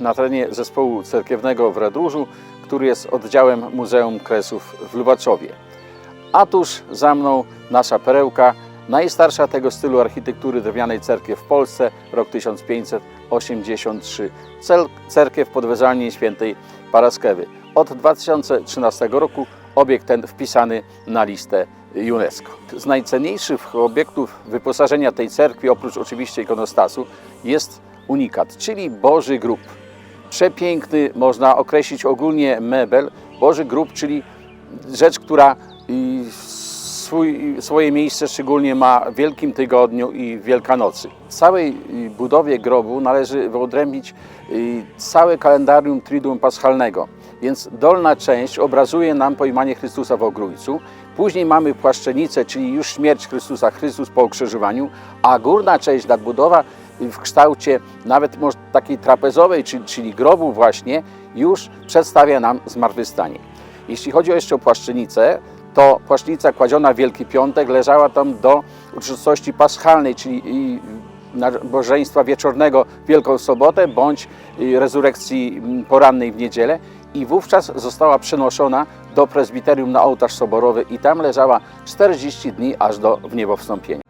na terenie zespołu cerkiewnego w Radróżu, który jest oddziałem Muzeum Kresów w Lubaczowie. A tuż za mną nasza perełka, najstarsza tego stylu architektury drewnianej cerkiew w Polsce, rok 1583. Cel, cerkiew pod wezwaniem świętej Paraskewy. Od 2013 roku obiekt ten wpisany na listę UNESCO. Z najcenniejszych obiektów wyposażenia tej cerkwi, oprócz oczywiście ikonostasu, jest unikat, czyli Boży Grób. Przepiękny, można określić ogólnie mebel, Boży Grób, czyli rzecz, która swój, swoje miejsce szczególnie ma w Wielkim Tygodniu i Wielkanocy. W całej budowie grobu należy wyodrębnić całe kalendarium Triduum Paschalnego. Więc dolna część obrazuje nam pojmanie Chrystusa w ogrójcu. Później mamy płaszczenicę, czyli już śmierć Chrystusa, Chrystus po ukrzyżowaniu, a górna część, nadbudowa w kształcie nawet takiej trapezowej, czyli, czyli grobu właśnie, już przedstawia nam zmartwychwstanie. Jeśli chodzi jeszcze o płaszczynicę, to płaszczynica kładziona w Wielki Piątek leżała tam do uroczystości paschalnej, czyli nabożeństwa wieczornego Wielką Sobotę, bądź y, rezurekcji mm, porannej w niedzielę i wówczas została przenoszona do prezbiterium na ołtarz soborowy i tam leżała 40 dni aż do wniebowstąpienia.